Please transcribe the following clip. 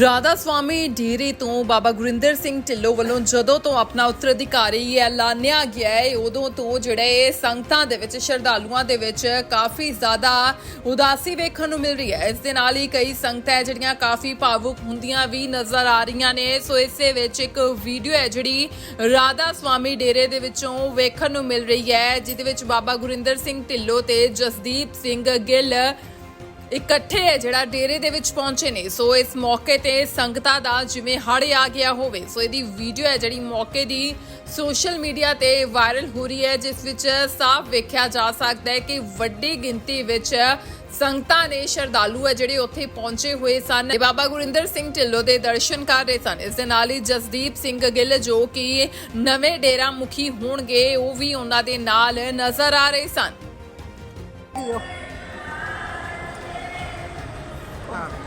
ਰਾਧਾ ਸਵਾਮੀ ਡੇਰੇ ਤੋਂ ਬਾਬਾ ਗੁਰਿੰਦਰ ਸਿੰਘ ਢਿੱਲੋਂ ਵੱਲੋਂ ਜਦੋਂ ਤੋਂ ਆਪਣਾ ਉੱਤਰਾਧਿਕਾਰੀ ਐਲਾਨਿਆ ਗਿਆ ਹੈ ਉਦੋਂ ਤੋਂ ਜਿਹੜੇ ਸੰਗਤਾਂ ਦੇ ਵਿੱਚ, ਸ਼ਰਧਾਲੂਆਂ ਦੇ ਵਿੱਚ ਕਾਫੀ ਜ਼ਿਆਦਾ ਉਦਾਸੀ ਵੇਖਣ ਨੂੰ ਮਿਲ ਰਹੀ ਹੈ। ਇਸ ਦੇ ਨਾਲ ਹੀ ਕਈ ਸੰਗਤਾਂ ਹੈ ਜਿਹੜੀਆਂ ਕਾਫੀ ਭਾਵੁਕ ਹੁੰਦੀਆਂ ਵੀ ਨਜ਼ਰ ਆ ਰਹੀਆਂ ਨੇ। ਸੋ ਇਸੇ ਵਿੱਚ ਇੱਕ ਵੀਡੀਓ ਹੈ ਜਿਹੜੀ ਰਾਧਾ ਸਵਾਮੀ ਡੇਰੇ ਦੇ ਵਿੱਚੋਂ ਵੇਖਣ ਨੂੰ ਮਿਲ ਰਹੀ ਹੈ, ਜਿਹਦੇ ਵਿੱਚ ਬਾਬਾ ਗੁਰਿੰਦਰ ਸਿੰਘ ਢਿੱਲੋਂ ਤੇ ਜਸਦੀਪ ਸਿੰਘ ਗਿੱਲ ਇਕੱਠੇ ਹੈ ਜਿਹੜਾ ਡੇਰੇ ਦੇ ਵਿੱਚ ਪਹੁੰਚੇ ਨੇ। ਸੋ ਇਸ ਮੌਕੇ ਤੇ ਸੰਗਤਾਂ ਦਾ ਜਿਵੇਂ ਹੜ ਆ ਗਿਆ ਹੋਵੇ, ਸੋ ਇਹਦੀ ਵੀਡੀਓ ਹੈ ਜਿਹੜੀ ਮੌਕੇ ਦੀ ਸੋਸ਼ਲ ਮੀਡੀਆ ਤੇ ਵਾਇਰਲ ਹੋ ਰਹੀ ਹੈ, ਜਿਸ ਵਿੱਚ ਸਾਫ਼ ਵੇਖਿਆ ਜਾ ਸਕਦਾ ਹੈ ਕਿ ਵੱਡੀ ਗਿਣਤੀ ਵਿੱਚ ਸੰਗਤਾਂ ਨੇ ਸ਼ਰਧਾਲੂ ਹੈ ਜਿਹੜੇ ਉੱਥੇ ਪਹੁੰਚੇ ਹੋਏ ਸਨ। ਬਾਬਾ ਗੁਰਿੰਦਰ ਸਿੰਘ ਢਿੱਲੋਂ ਦੇ ਦਰਸ਼ਨ ਕਰ ਰਹੇ ਸਨ। ਇਸ ਦੇ ਨਾਲ ਹੀ ਜਸਦੀਪ ਸਿੰਘ ਗਿੱਲ ਜੋ ਕਿ ਨਵੇਂ ਡੇਰਾ ਮੁਖੀ ਹੋਣਗੇ, ਉਹ ਵੀ ਉਹਨਾਂ ਦੇ ਨਾਲ ਨਜ਼ਰ ਆ ਰਹੇ ਸਨ। Ah.